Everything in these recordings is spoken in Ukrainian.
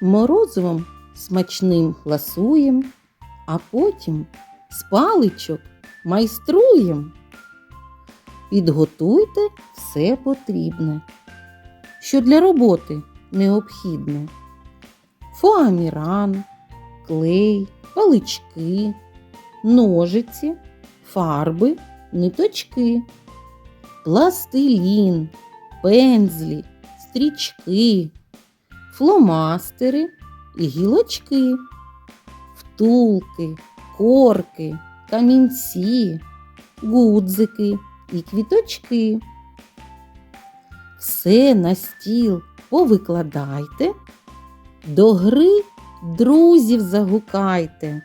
морозивом смачним ласуєм, а потім з паличок майструєм. Підготуйте все потрібне, що для роботи необхідне. Фоаміран, клей, палички, ножиці, фарби, ниточки, пластилін, пензлі, стрічки, фломастери і гілочки, втулки, корки, камінці, гудзики і квіточки. Все на стіл повикладайте, до гри друзів загукайте.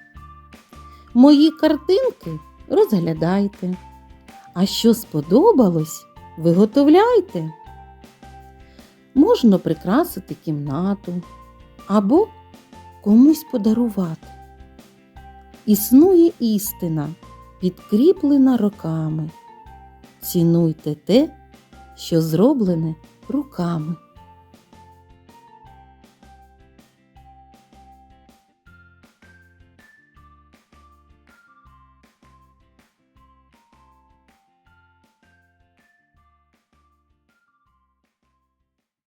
Мої картинки розглядайте. А що сподобалось, виготовляйте. Можна прикрасити кімнату або комусь подарувати. Існує істина, підкріплена роками. Цінуйте те, що зроблене руками.